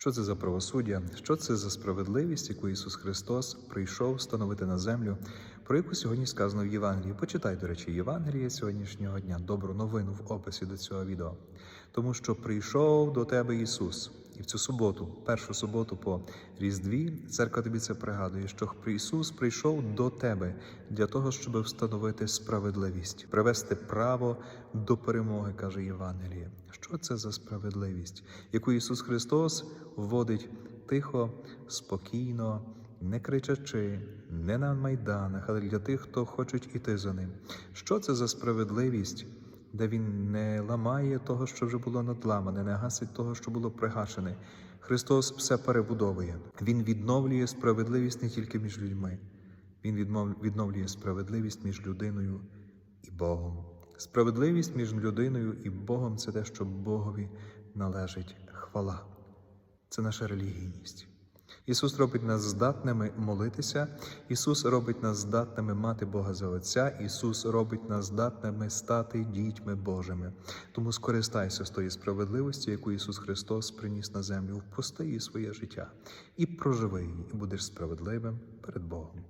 Що це за правосуддя? Що це за справедливість, яку Ісус Христос прийшов встановити на землю, про яку сьогодні сказано в Євангелії? Почитай, до речі, Євангеліє сьогоднішнього дня, добру новину в описі до цього відео. Тому що прийшов до тебе Ісус. І в цю суботу, першу суботу по Різдві, церква тобі це пригадує, що Ісус прийшов до тебе для того, щоб встановити справедливість, привести право до перемоги, каже Євангеліє. Що це за справедливість, яку Ісус Христос вводить тихо, спокійно, не кричачи, не на майданах, але для тих, хто хочуть іти за ним. Що це за справедливість? Де він не ламає того, що вже було надламане, не гасить того, що було пригашене. Христос все перебудовує. Він відновлює справедливість не тільки між людьми, Він відновлює справедливість між людиною і Богом. Справедливість між людиною і Богом це те, що Богові належить хвала. Це наша релігійність. Ісус робить нас здатними молитися, Ісус робить нас здатними мати Бога за Отця, Ісус робить нас здатними стати дітьми Божими. Тому скористайся з тої справедливості, яку Ісус Христос приніс на землю, впусти її своє життя і проживи її, і будеш справедливим перед Богом.